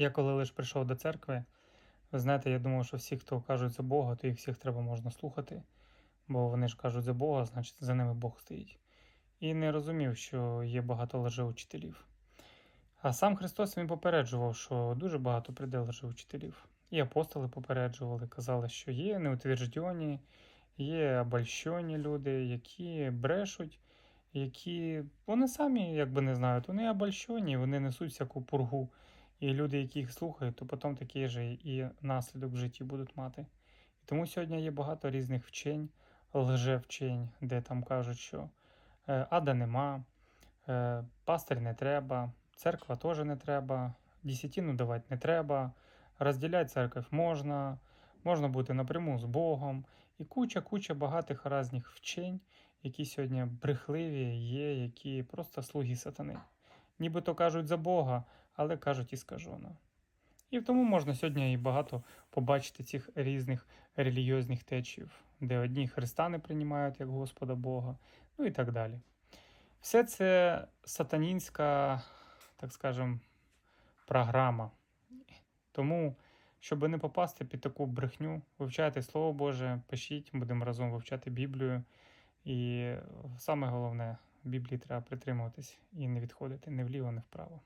Я коли лише прийшов до церкви, ви знаєте, я думав, що всі, хто кажуть за Бога, то їх всіх треба можна слухати, бо вони ж кажуть за Бога, значить за ними Бог стоїть. І не розумів, що є багато лжеучителів. А сам Христос він попереджував, що дуже багато прийде лжеучителів. І апостоли попереджували, казали, що є неутверджені, є обольщені люди, які брешуть, які вони самі якби не знають, вони обольщені, вони несуть всяку пургу. І люди, які їх слухають, то потім такий же і наслідок в житті будуть мати. І тому сьогодні є багато різних вчень, лжевчень, де там кажуть, що е, ада нема, е, пастир не треба, церква теж не треба, десятину давати не треба, розділяти церкву можна, можна бути напряму з Богом. І куча-куча багатих різних вчень, які сьогодні брехливі є, які просто слуги сатани. Нібито кажуть за Бога, але кажуть і скажено. І тому можна сьогодні і багато побачити цих різних релігіозних течів, де одні Христа не приймають як Господа Бога, ну і так далі. Все це сатанінська, так скажем, програма. Тому, щоб не попасти під таку брехню, вивчайте Слово Боже, пишіть, будемо разом вивчати Біблію. І саме головне, Біблії треба притримуватись і не відходити ні вліво, ні вправо.